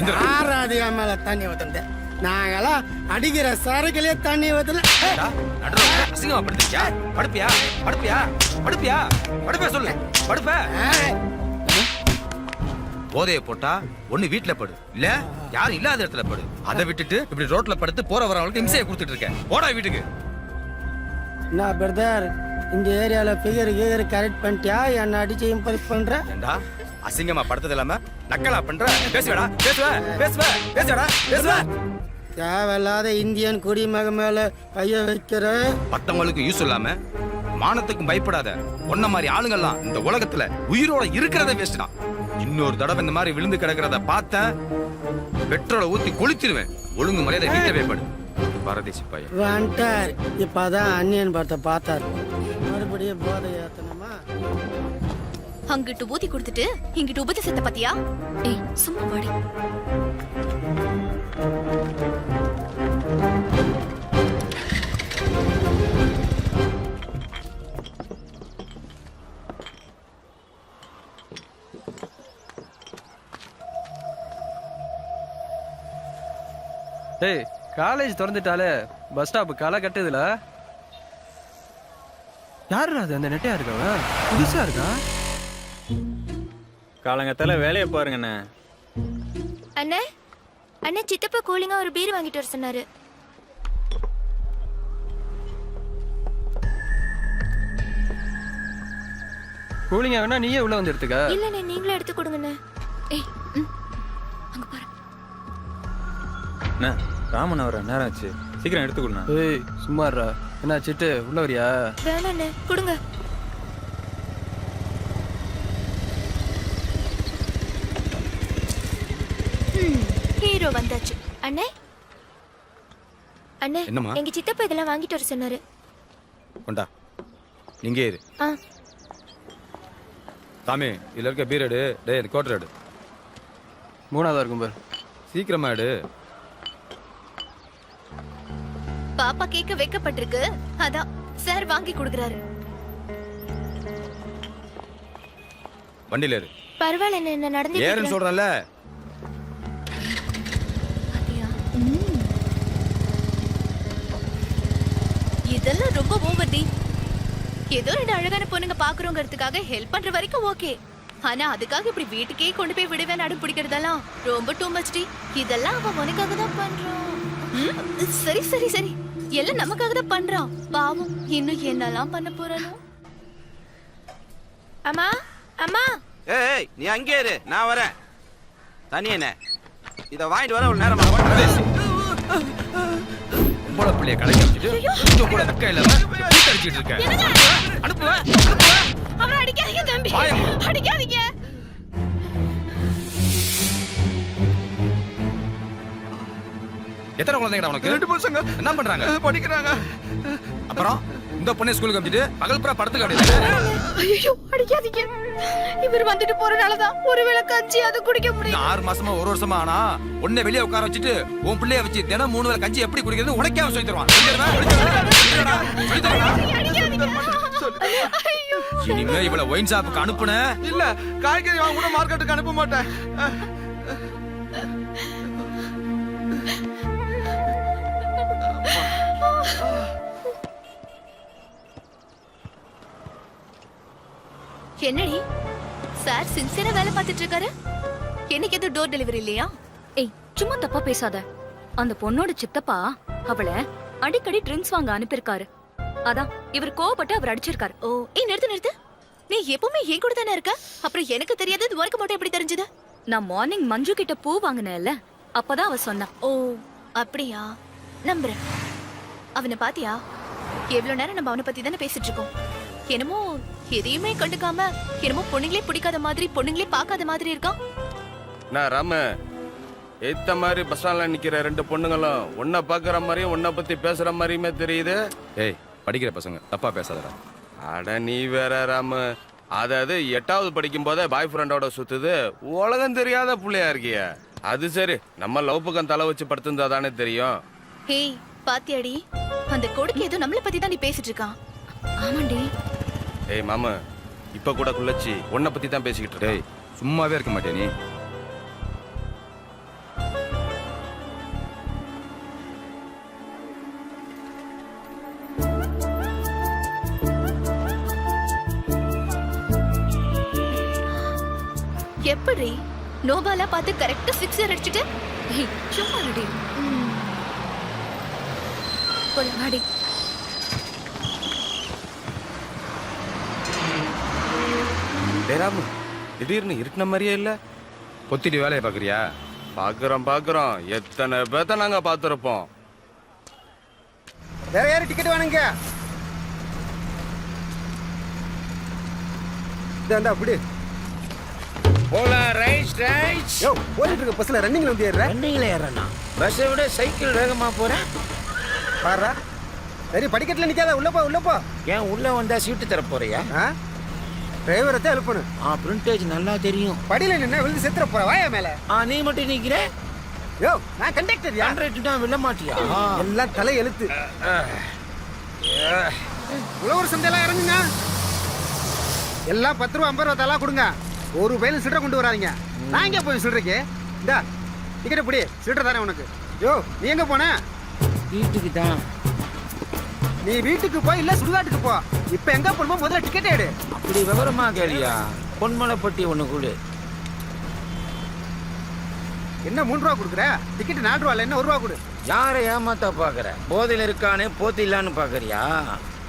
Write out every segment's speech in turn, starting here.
யாராவது என் மேல தண்ணி ஊத்துறது நாங்களாம் அடிக்கிற சரக்குலயே தண்ணி ஊத்துல அசிங்கமா படுத்துக்கியா? படுப்பியா? படுப்பியா? படுப்பியா? படுப்ப சொல்லு. படுப்ப. போதைய போட்டா ஒண்ணு வீட்ல படு. இல்ல யாரும் இல்லாத இடத்துல படு. அதை விட்டுட்டு இப்படி ரோட்ல படுத்து போற வரவங்களுக்கு இம்சையை கொடுத்துட்டு இருக்க. போடா வீட்டுக்கு. என்ன பிரதர் இந்த ஏரியால ஃபிகர் கிகர் கரெக்ட் பண்ணிட்டியா? என்ன அடிச்சு இம்ப்ரெஸ் பண்ற? அசிங்கமா படுத்தது இல்லாம நக்கலா பண்ற? பேசுவேடா பேசுவ பேசுவ பேசுவடா பேசுவ. தேவையில்லாத இந்தியன் குடிமக மேல கைய வைக்கிற. மத்தவங்களுக்கு யூஸ் இல்லாம மானத்துக்கும் பயப்படாத. ஒன்ன மாதிரி ஆளுங்கெல்லாம் இந்த உலகத்துல உயிரோட இருக்கிறத தான். இன்னொரு தடவை இந்த மாதிரி விழுந்து கிடக்கிறத பார்த்தேன் பெட்ரோலை ஊத்தி கொளுத்திடுவேன் ஒழுங்கு மரியாதை வீட்டை வைப்படு பரதேசி பையன். வந்துட்டார். இப்பதான் அந்நியன் படத்தை பார்த்தார். மறுபடியும் போதை ஏத்தணுமா. அங்கிட்டு ஊத்தி கொடுத்துட்டு இங்கிட்டு உபதேசத்தை பத்தியா? ஏய் சும்மா வாடி. டேய் காலேஜ் திறந்துட்டாலே பஸ் ஸ்டாப் களை கட்டுதுல? யாருடா அது? அந்த நெட்டையா இருக்கவன்? புதுசா இருக்கா? காலங்கத்தால வேலையை பாருங்கண்ணே. அண்ணே அண்ணே சித்தப்பா கூலிங்கா ஒரு பீர் வாங்கிட்டு வர சொன்னாரு. கூலிங்க வேணா நீயே உள்ள வந்து எடுத்துக்க. இல்லண்ணே நீங்களே எடுத்து கொடுங்கண்ணே. ஏய் ம், அங்க பாரு. அண்ணா ராமன் வர நேரம் ஆச்சு. சீக்கிரம் எடுத்து கொடுண்ணா. ஏய் சும்மா இருடா. என்ன சிட்டு உள்ள வரியா? வேணாண்ணே கொடுங்க ம், ஹீரோ வந்தாச்சு. அண்ணே? அண்ணே என்னம்மா? எங்க சித்தப்பா இதெல்லாம் வாங்கிட்டு வர சொன்னாரு. கொண்டா. நீங்க இரு ஆ. சாமி இதுல இருக்க பீர் எடு. டேய் இந்த கோட்டர் எடு. மூணாவதா இருக்கும் பாரு. சீக்கிரமா எடு. பாப்பா கேட்க வைக்கப்பட்டிருக்கு. அதான் சார் வாங்கி கொடுக்குறாரு. வண்டியில ஏறு. பரவாயில்ல என்ன என்ன நடந்து ஏறுன்னு சொல்றேன்ல. இதெல்லாம் ரொம்ப ஓவர் டி ஏதோ ரெண்டு அழகான பொண்ணுங்க பாக்குறோங்கிறதுக்காக ஹெல்ப் பண்ற வரைக்கும் ஓகே. ஆனா அதுக்காக இப்படி வீட்டுக்கே கொண்டு போய் விடுவேன் அடம் பிடிக்கிறதெல்லாம் ரொம்ப டூ மச் டி. இதெல்லாம் அவன் உனக்காக தான் பண்றான் சரி சரி சரி. எல்லாம் நமக்காக தான் பண்றான் பாவம் இன்னும் என்னெல்லாம் பண்ண போறானோ? அம்மா அம்மா. ஏய் நீ அங்கே இரு. நான் வரேன். தனியனே என்ன? இதை வாங்கிட்டு வர ஒரு நேரமா? உங்களோட பிள்ளைய கடைக்கு வச்சுட்டு கொஞ்சம் கூட நக்க இல்லாம வீட்டு அடிச்சிட்டு இருக்க. அனுப்புவ அனுப்புவ அவரை அடிக்காதீங்க தம்பி. அடிக்காதீங்க. எத்தனை குழந்தைங்கடா உனக்கு? ரெண்டு பசங்க. என்ன பண்றாங்க? படிக்கிறாங்க. அப்புறம்? இந்த பொண்ணை ஸ்கூலுக்கு அனுப்பிச்சிட்டு பகல் படத்துக்கு அப்படியே ஐயோ அடிக்காதீங்க. இவர் வந்துட்டு போறனாலதான் ஒருவேளை கஞ்சி அது குடிக்க முடியும். ஆறு மாசமா ஒரு வருஷமா ஆனா உன்னை வெளியே உட்கார வச்சுட்டு உன் பிள்ளைய வச்சு தினம் மூணு வேளை கஞ்சி எப்படி குடிக்கிறது உனக்கே அவன் சொல்லி தருவான்? இனிமே இவள ஒயின் ஷாப்புக்கு அனுப்புன. இல்ல காய்கறி வாங்க கூட மார்க்கெட்டுக்கு அனுப்ப மாட்டேன். என்னடி? சார் சின்சியரா வேலை பார்த்துட்டு இருக்காரு எனக்கு எதுவும் டோர் டெலிவரி இல்லையா? ஏய் சும்மா தப்பா பேசாத. அந்த பொண்ணோட சித்தப்பா அவளை அடிக்கடி ட்ரிங்க்ஸ் வாங்க அனுப்பியிருக்காரு. அதான் இவர் கோவப்பட்டு அவர் அடிச்சிருக்காரு. ஓ ஏய் நிறுத்து நிறுத்து. நீ எப்பவுமே என் கூட தானே இருக்க? அப்புறம் எனக்கு தெரியாதது உனக்கு மட்டும் எப்படி தெரிஞ்சது? நான் மார்னிங் மஞ்சு கிட்ட பூ வாங்கினேன்ல அப்பதான் அவ சொன்னா. ஓ அப்படியா? நம்புறேன். அவனை பாத்தியா? எவ்வளவு நேரம் நம்ம அவனை பத்தி தானே பேசிட்டு இருக்கோம்? என்னமோ எதையுமே கண்டுக்காம என்னமோ பொண்ணுங்களே பிடிக்காத மாதிரி பொண்ணுங்களே பார்க்காத மாதிரி இருக்கான். நான் ராம ஏத்த மாதிரி பஸ் ஸ்டாண்ட்ல நிக்கிற ரெண்டு பொண்ணுங்களும் உன்னை பாக்குற மாதிரியும் உன்னை பத்தி பேசுற மாதிரியுமே தெரியுது. ஏய் படிக்கிற பசங்க தப்பா பேசாதடா. அட நீ வேற ராம. அதாவது எட்டாவது படிக்கும் போதே பாய் ஃப்ரெண்டோட சுத்துது. உலகம் தெரியாத புள்ளையா இருக்கிய. அது சரி நம்ம லவ் பக்கம் தலை வச்சு படுத்திருந்தா தானே தெரியும். ஹேய் பாத்தியாடி. அந்த கொடுக்கு ஏதோ நம்மள பத்தி தான் நீ பேசிட்டு இருக்கான். ஆமாண்டி. ஏய் மாமா இப்போ கூட குள்ளச்சி உன்னை பற்றி தான் பேசிக்கிட்டு இருக்கேன் சும்மாவே இருக்க மாட்டே நீ? எப்படி நோபாலா பார்த்து கரெக்டா சிக்ஸர் அடிச்சிட்டு? சும்மா ரெடி போலாம் வாடி டேய் ராமு திடீர்னு இருட்டின மாதிரியே இல்ல. பொத்திட்டு வேலையை பாக்குறியா பாக்குறோம் பாக்குறோம் எத்தனை பேத்த நாங்க பாத்துருப்போம் வேற யாரும் டிக்கெட் வேணுங்க இந்தா அப்படி போலாம் ரைட் ரைட் யோ ஓடிட்டு இருக்க பஸ்ல ரன்னிங்ல வந்து ஏறுற? வண்டியில ஏறனா பஸ்ஸை விட சைக்கிள் வேகமா போறேன் பாருடா சரி படிக்கட்டுல நிக்காத உள்ள போ உள்ள போ. ஏன் உள்ள வந்தா சீட்டு தர போறியா ஆ? டிரைவரை தான் எழுப்பணும் ஆ பிரிண்டேஜ் நல்லா தெரியும். படியில நின்னா விழுந்து செத்துற போற வாயா மேல. ஆ நீ மட்டும் நிக்கிற? யோ நான் கண்டக்டர் யா? ஹண்ட்ரட் தான் விழ மாட்டியா? எல்லாம் தலை எழுத்து. உழவர் சந்தையெல்லாம் இறங்குங்க எல்லாம் பத்து ரூபா ஐம்பது ரூபா தலா கொடுங்க. ஒரு பையன் சில்லறை கொண்டு வராதீங்க. நான் எங்கே போய் சில்லறைக்கு? இந்தா டிக்கெட் பிடி. சில்லறை தானே உனக்கு. யோ நீ எங்க போன? வீட்டுக்கு தான். நீ வீட்டுக்கு போய் இல்ல சுடுகாட்டுக்கு போ. இப்ப எங்க போகணுமோ முதல்ல டிக்கெட் எடு. அப்படி விவரமா கேளியா? பொன்மலைப்பட்டி ஒண்ணு கொடு. என்ன மூணு ரூபா கொடுக்குற? டிக்கெட் நாலு ரூபா என்ன ஒரு ரூபா கொடு. யாரை ஏமாத்த பாக்குற? போதையில இருக்கானே போத்திடலான்னு பாக்குறியா?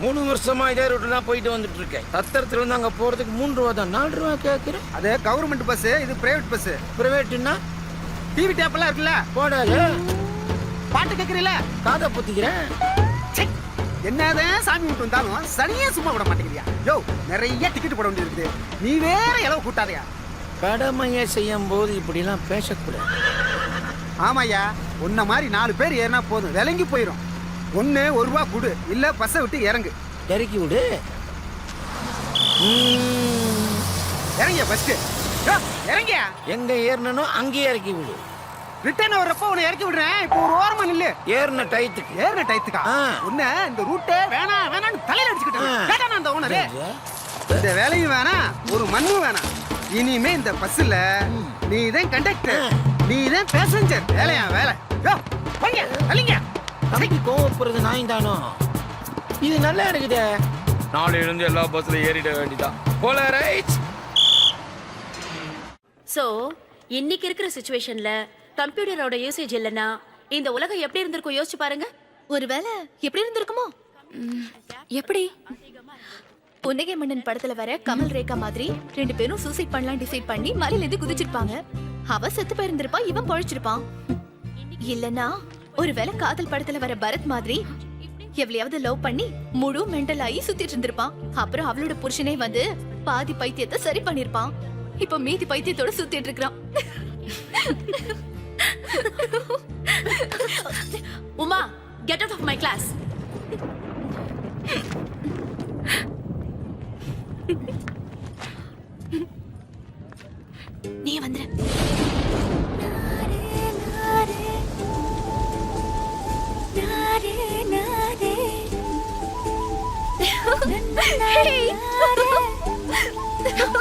மூணு வருஷமா இதே ரூட்ல தான் போயிட்டு வந்துட்டு இருக்கேன் சத்திரத்துல இருந்து அங்க போறதுக்கு மூணு ரூபா தான். நாலு ரூபா கேக்குற? அது கவர்மெண்ட் பஸ் இது பிரைவேட் பஸ் பிரைவேட்னா டிவி டேப் எல்லாம் இருக்குல்ல? போடாது. பாட்டு கேக்குறீல காதை பொத்திக்கிறேன். என்னதான் சாமி விட்டு வந்தாலும் சரியா சும்மா விட மாட்டேங்கிறியா? யோ நிறைய டிக்கெட் போட வேண்டியிருக்குது. நீ வேற இளவு கூட்டாதயா? கடமையை செய்யும் போது இப்படிலாம் பேசக்கூடாது. ஆமாய்யா உன்ன மாதிரி நாலு பேர் ஏறினா போதும். விளங்கி போயிடும் ஒண்ணு ஒரு ரூபா கொடு. இல்ல பஸ்ஸை விட்டு இறங்கு. இறக்கி விடு. இறங்கிய ஃபர்ஸ்ட் இறங்கியா? எங்க ஏறணும் அங்கேயே இறக்கி விடு. ரிட்டர்ன் வர்றப்ப உன்னை இறக்கி விடுறேன். இப்போ ஒரு ஓரமா நில்லு. ஏறின டயத்துக்கு. ஏறின டயத்துக்கா? ஆ. உன்ன இந்த ரூட்டே வேணாம் வேணாம்னு தலையில அடிச்சுக்கிட்டேன். கேட்டானா அந்த ஓனரு இந்த வேலையும் வேணாம் ஒரு மண்ணும் வேணாம் இனிமே இந்த பஸ்ல நீ தான் கண்டக்டர் நீ தான் பேசஞ்சர் வேலையா வேலை. யோ, போங்க தள்ளிங்க. தம்பி கோவப்படுறது நாயும் தானோ? இது நல்லா இருக்குதே. நாளையில இருந்து எல்லா பஸ்ல ஏறிட வேண்டியதான் போல ரைட் சோ இன்னைக்கு இருக்கிற சுச்சுவேஷன்ல கம்ப்யூட்டரோட யூசேஜ் இல்லைன்னா இந்த உலகம் எப்படி இருந்திருக்கும் யோசிச்சு பாருங்க. ஒருவேளை எப்படி இருந்திருக்குமோ? எப்படி? புன்னகை மன்னன் படத்துல வர கமல் ரேகா மாதிரி ரெண்டு பேரும் சூசைட் பண்ணலாம் டிசைட் பண்ணி மலையில இருந்து குதிச்சிருப்பாங்க. அவ செத்து போயிருந்திருப்பா இவன் பழிச்சிருப்பான். இல்லனா ஒருவேளை காதல் படத்துல வர பரத் மாதிரி எவ்வளையாவது லவ் பண்ணி முழு மெண்டல் ஆகி சுத்திட்டு இருந்திருப்பான். அப்புறம் அவளோட புருஷனே வந்து பாதி பைத்தியத்தை சரி பண்ணிருப்பான். இப்ப மீதி பைத்தியத்தோட சுத்திட்டு இருக்கிறான். Uma get out of my class நீ வந்துரு Hey!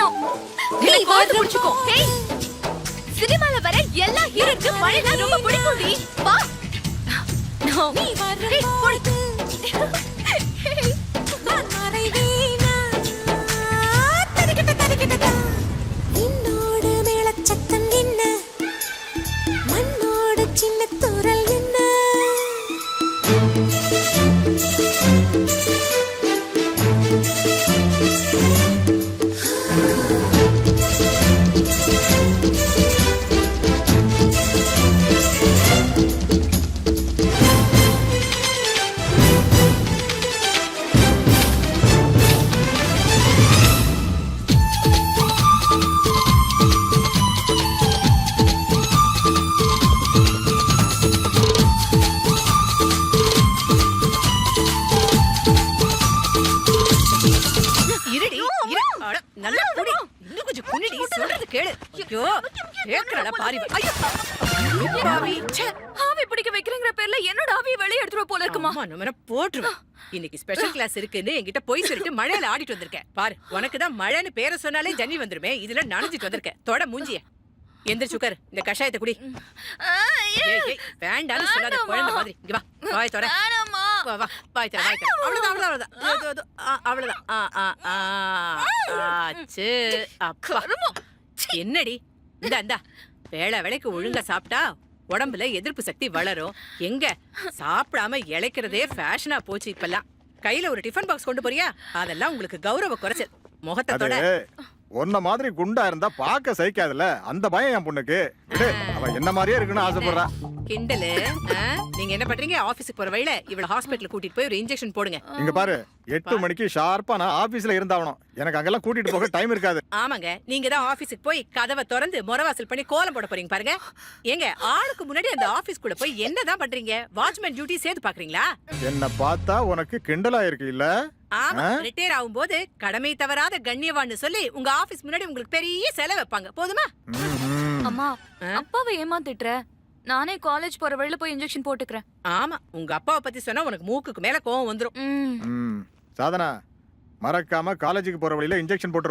நீ! நோ வாத்து புடிச்சுக்கோ. Hey! சினிமால வர எல்லா ஹீரோக்கு மழைனா ரொம்ப பிடிக்கும் டி. வா நோ ஏய், போடு. சின்ன தூரல் என்ன ஆவி பிடிக்க வைக்கிறேங்கிற பேர்ல என்னோட ஆவியை வெளியே எடுத்துருவ போல இருக்குமா? நம்ம போட்டுருவேன் இன்னைக்கு ஸ்பெஷல் கிளாஸ் இருக்குன்னு என்கிட்ட போய் சொல்லிட்டு மழையில ஆடிட்டு வந்திருக்கேன். பாரு உனக்கு தான் மழைன்னு பேரை சொன்னாலே ஜன்னி வந்துருமே. இதுல நனைஞ்சிட்டு வந்திருக்கேன். தொட மூஞ்சிய. எந்திரிச்சு உட்காரு. இந்த கஷாயத்தை குடி. வேண்டாம்னு சொல்லாத குழந்தை மாதிரி. இங்க வா. வாய் தொட. வா, வா, வாய் வாய். அவ்வளவுதான், அவ்வளவுதான், அவ்வளவுதான். அவ்வளவுதான். ஆ, ஆ, ஆ. ஆச்சு. அப்பா. என்னடி? இந்த இந்தா. வேளை வேளைக்கு ஒழுங்கா சாப்பிட்டா உடம்புல எதிர்ப்பு சக்தி வளரும். எங்க? சாப்பிடாம இளைக்கிறதே ஃபேஷனா போச்சு இப்பெல்லாம். கையில ஒரு டிஃபன் பாக்ஸ் கொண்டு போறியா? அதெல்லாம் உங்களுக்கு கௌரவ குறைச்சல். முகத்தோட உன்ன மாதிரி குண்டா இருந்தா பார்க்க சகிக்காதுல அந்த பயம் என் பொண்ணுக்கு. அவ என்ன மாதிரியே இருக்குன்னு ஆசைப்படுறா. கிண்டலு? நீங்க என்ன பண்றீங்க? ஆபீஸ்க்கு போற வழியில இவள ஹாஸ்பிடல் கூட்டிட்டு போய் ஒரு இன்ஜெக்ஷன் போடுங்க. இங்க பாரு எட்டு மணிக்கு ஷார்ப்பா நான் ஆபீஸ்ல இருந்தாகணும் எனக்கு அங்கெல்லாம் கூட்டிட்டு போக டைம் இருக்காது. ஆமாங்க நீங்க தான் ஆபீஸ்க்கு போய் கதவை திறந்து முறவாசல் பண்ணி கோலம் போட போறீங்க பாருங்க. ஏங்க ஆளுக்கு முன்னாடி அந்த ஆபீஸ்க்குள்ள போய் என்னதான் பண்றீங்க? வாட்ச்மேன் டியூட்டி சேர்த்து பாக்குறீங்களா என்ன பார்த்தா உனக்கு கிண்டலா இருக்கு இல்ல? ஆமா? ரிட்டையர் ஆகும்போது கடமை தவறாத கண்ணியவான்னு சொல்லி உங்க ஆபீஸ் முன்னாடி உங்களுக்கு பெரிய செலவு வைப்பாங்க போதுமா. அம்மா? அப்பாவை ஏமாத்திட்டுற நானே காலேஜ் போற வழியில போய் இன்ஜெக்ஷன் போட்டுக்கிறேன் ஆமா உங்க அப்பாவை பத்தி சொன்னா உனக்கு மூக்குக்கு மேல கோவம் வந்துரும் ம் ம். சாதனா மறக்காம காலேஜுக்கு போற வழியில இன்ஜெக்ஷன் போட்டு